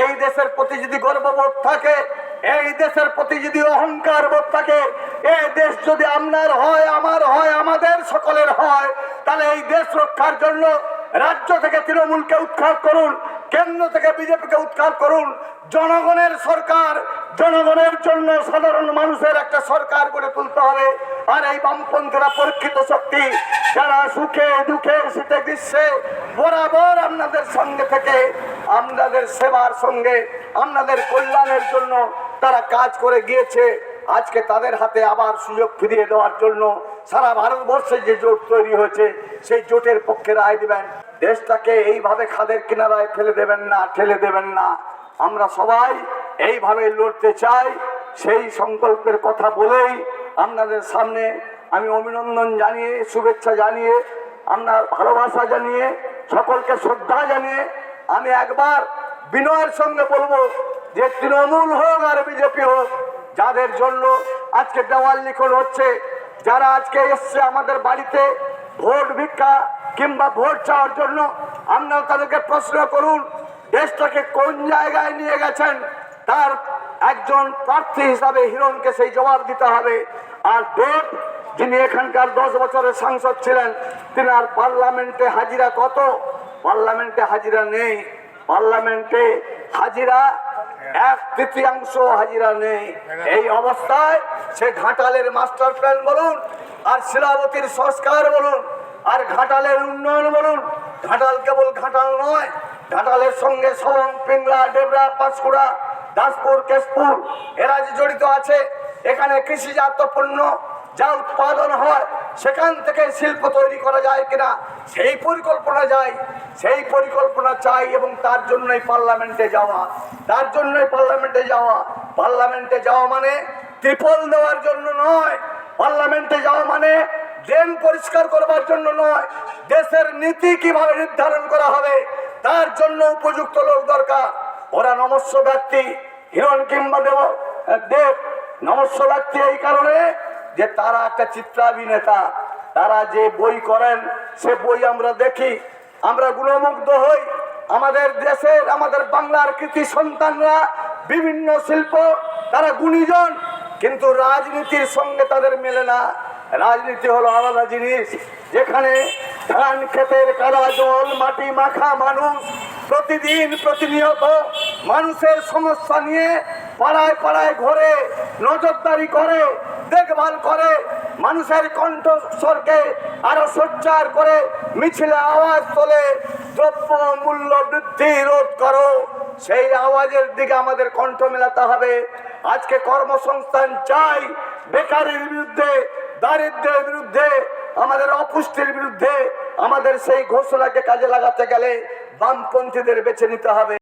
এই দেশের প্রতি যদি গর্ববোধ থাকে, এই দেশের প্রতি যদি অহংকার বোধ থাকে, এই দেশ যদি আপনার হয়, আমার হয়, আমাদের সকলের হয়, তাহলে এই দেশ রক্ষার জন্য রাজ্য থেকে তৃণমূলকে উৎখাত করুন, কেন্দ্র থেকে বিজেপিকে উৎখাত করুন। জনগণের সরকার, জনগণের জন্য সাধারণ মানুষের একটা সরকার গড়ে তুলতে হবে। আর এই বামপন্থীরা পরীক্ষিত শক্তি যারা সুখে দুঃখে শীতে গ্রীষ্মে, বরাবর আপনাদের সঙ্গে থেকে, আপনাদের সেবার সঙ্গে, আপনাদের কল্যাণের জন্য তারা কাজ করে গিয়েছে। আজকে তাদের হাতে আবার সুযোগ ফিরিয়ে দেওয়ার জন্য সারা ভারতবর্ষে যে জোট তৈরি হয়েছে, সেই জোটের পক্ষে রায় দেবেন। দেশটাকে এইভাবে খাদের কিনারায় ফেলে দেবেন না, ঠেলে দেবেন না। আমরা সবাই এইভাবে লড়তে চাই, সেই সংকল্পের কথা বলেই আপনাদের সামনে আমি অভিনন্দন জানিয়ে, শুভেচ্ছা জানিয়ে, আপনার ভালোবাসা জানিয়ে, সকলকে শ্রদ্ধা জানিয়ে আমি একবার বিনয়ের সঙ্গে বলব যে তৃণমূল হোক আর বিজেপি হোক, যাদের জন্য আজকে দেওয়াল লিখন হচ্ছে, যারা আজকে এসছে আমাদের বাড়িতে ভোট ভিক্ষা কিংবা ভোট চাওয়ার জন্য, আপনারা তাদেরকে প্রশ্ন করুন, দেশটাকে কোন জায়গায় নিয়ে গেছেন? তার একজন প্রার্থী হিসাবে হিরণকে সেই জবাব দিতে হবে। আর দেব যিনি এখানকার দশ বছরের সাংসদ ছিলেন তিনি আর পার্লামেন্টে হাজিরা কত? পার্লামেন্টে হাজিরা নেই। পার্লামেন্টে হাজিরা, এক তৃতীয়াংশ হাজিরা নেই। এই অবস্থায় সে ঘাটালের মাস্টার প্ল্যান বলুন, আর শিলাবতীর সংস্কার বলুন, আর ঘাটালের উন্নয়ন বলুন। ঘাটাল কেবল ঘাটাল নয়, ঘাটালের সঙ্গে সবং, পিংলা, ডেবরা, পাঁশকুড়া, দাসপুর, কেশপুর এরা যে জড়িত আছে। এখানে কৃষিজাত পণ্য যা উৎপাদন হয়, সেখান থেকে শিল্প তৈরি করা যায় কিনা, সেই পরিকল্পনা যায় সেই পরিকল্পনা চাই এবং তার জন্যই পার্লামেন্টে যাওয়া। তার জন্যই পার্লামেন্টে যাওয়া। পার্লামেন্টে যাওয়া মানে ত্রিপল দেওয়ার জন্য নয়। পার্লামেন্টে যাওয়া মানে ড্রেন পরিষ্কার করবার জন্য নয়। দেশের নীতি কীভাবে নির্ধারণ করা হবে, তার জন্য উপযুক্ত লোক দরকার। ওরা নমস্য ব্যক্তি, হিরণ কিংবা দেব দেব, নমস্য ব্যক্তি এই কারণে যে তারা একটা চিত্রাভিনেতা তারা যে বই করেন, সে বই আমরা দেখি, আমরা গুণমুগ্ধ হই। আমাদের দেশের, আমাদের বাংলার কৃতি সন্তানরা, বিভিন্ন শিল্প, তারা গুণীজন, কিন্তু রাজনীতির সঙ্গে তাদের মেলে না। রাজনীতি হলো আলাদা জিনিস, যেখানে ধান, ক্ষেতের কাদা, জল, মাটি, মাখা মানুষ প্রতিদিন প্রতিনিয়ত মানুষের সমস্যা নিয়ে পাড়ায় পাড়ায় ঘরে, নজরদারি করে। দেখভাল করে, মানুষের কণ্ঠস্বরকে আরও সোচ্চার করে, মিছিলে আওয়াজ তোলে দ্রব্য মূল্য বৃদ্ধি রোধ করো। সেই আওয়াজের দিকে আমাদের কণ্ঠ মেলাতে হবে। আজকে কর্মসংস্থান চাই, বেকারের বিরুদ্ধে দারিদ্র্যের বিরুদ্ধে, আমাদের অপুষ্টির বিরুদ্ধে, আমাদের সেই ঘোষণাকে কাজে লাগাতে গেলে বামপন্থীদের বেছে নিতে হবে।